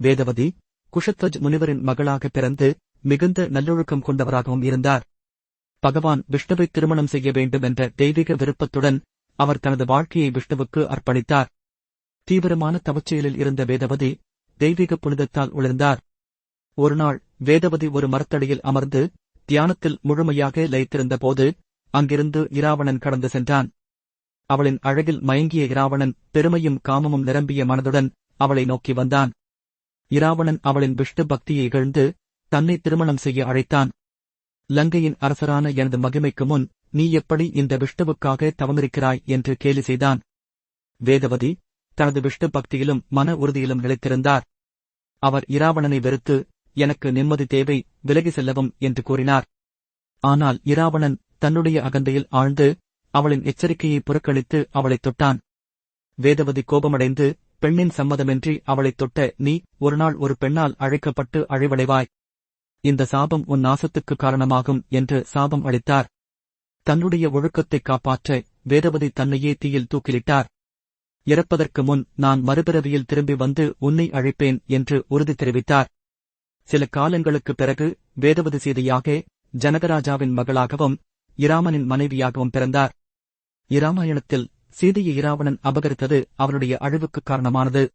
வேதவதி குஷத்வஜ் முனிவரின் மகளாக பிறந்து மிகுந்த நல்லொழுக்கம் கொண்டவராகவும் இருந்தார். பகவான் விஷ்ணுவை திருமணம் செய்ய வேண்டும் என்ற தெய்வீக விருப்பத்துடன் அவர் தனது வாழ்க்கையை விஷ்ணுவுக்கு அர்ப்பணித்தார். தீவிரமான தவச்செயலில் இருந்த வேதவதி தெய்வீக புனிதத்தால் உணர்ந்தார் ஒருநாள் வேதவதி ஒரு மரத்தடியில் அமர்ந்து தியானத்தில் முழுமையாக லயித்திருந்த போது அங்கிருந்து இராவணன் கடந்து சென்றான். அவளின் அழகில் மயங்கிய இராவணன் பெருமையும் காமமும் நிரம்பிய மனதுடன் அவளை நோக்கி வந்தான். இராவணன் அவளின் விஷ்ணு பக்தியை இகழ்ந்து தன்னை திருமணம் செய்ய அழைத்தான். லங்கையின் அரசரான எனது மகிமைக்கு முன் நீ எப்படி இந்த விஷ்ணுவுக்காக தவமிருக்கிறாய் என்று கேலி செய்தான். வேதவதி தனது விஷ்ணு பக்தியிலும் மன உறுதியிலும் நிலைத்திருந்தார். அவர் இராவணனை வெறுத்து எனக்கு நிம்மதி தேவை விலகி செல்லவும் என்று கூறினார். ஆனால் இராவணன் தன்னுடைய அகந்தையில் ஆழ்ந்து அவளின் எச்சரிக்கையை புறக்கணித்து அவளைத் தொட்டான். வேதவதி கோபமடைந்து பெண்ணின் சம்மதமின்றி அவளைத் தொட்ட நீ ஒருநாள் ஒரு பெண்ணால் அழைக்கப்பட்டு அழிவடைவாய். இந்த சாபம் உன் நாசத்துக்கு காரணமாகும் என்று சாபம் அளித்தார். தன்னுடைய ஒழுக்கத்தைக் காப்பாற்ற வேதவதி தன்னையே தீயில் தூக்கிலிட்டார். இறப்பதற்கு முன் நான் மறுபிறவியில் திரும்பி வந்து உன்னை அழைப்பேன் என்று உறுதி தெரிவித்தார். சில காலங்களுக்குப் பிறகு வேதவதி சீதையாக ஜனகராஜாவின் மகளாகவும் இராமனின் மனைவியாகவும் பிறந்தார். இராமாயணத்தில் சீதையை இராவணன் அபகரித்தது அவனுடைய அழிவுக்குக் காரணமானது.